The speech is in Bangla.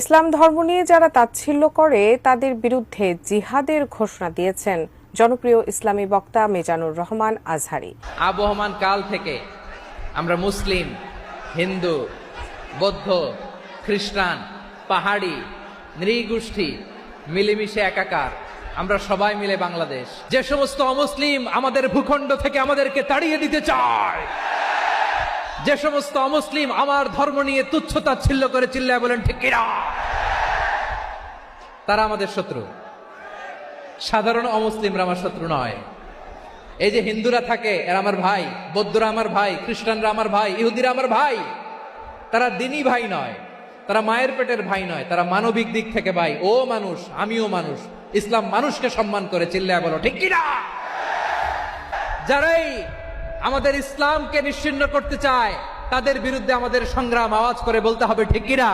ইসলাম ধর্ম নিয়ে যারা তাচ্ছিল্য করে, তাদের বিরুদ্ধে জিহাদের ঘোষণা দিয়েছেন জনপ্রিয় ইসলামী বক্তা মেজানুর রহমান আজহারি। আবহমান কাল থেকে আমরা মুসলিম, হিন্দু, বৌদ্ধ, খ্রিস্টান, পাহাড়ি, নৃগোষ্ঠী মিলেমিশে একাকার। আমরা সবাই মিলে বাংলাদেশ। যে সমস্ত অমুসলিম আমাদের ভূখণ্ড থেকে আমাদেরকে তাড়িয়ে দিতে চায়। যে সমস্ত অমুসলিম আমার ধর্ম নিয়ে তুচ্ছতা ছিল্ল করে চিল্লায় বলেন, ঠিক কিনা? তারা আমাদের শত্রু। সাধারণ অমুসলিমরা আমার শত্রু নয়। এই যে হিন্দুরা থাকে, এরা আমার ভাই, বৌদ্ধরা আমার ভাই, খ্রিস্টানরা আমার ভাই, ইহুদিরা আমার ভাই, তারা দিনই ভাই নয়। তারা মায়ের পেটের ভাই নয়, তারা মানবিক দিক থেকে ভাই। ও মানুষ, আমিও মানুষ, ইসলাম মানুষকে সম্মান করে চিল্লায় বলো, ঠিক কিনা? যারাই আমাদের ইসলামকে নিশ্চিন্ন করতে চায়, তাদের বিরুদ্ধে আমাদের সংগ্রাম আওয়াজ করে বলতে হবে, ঠিক কিনা?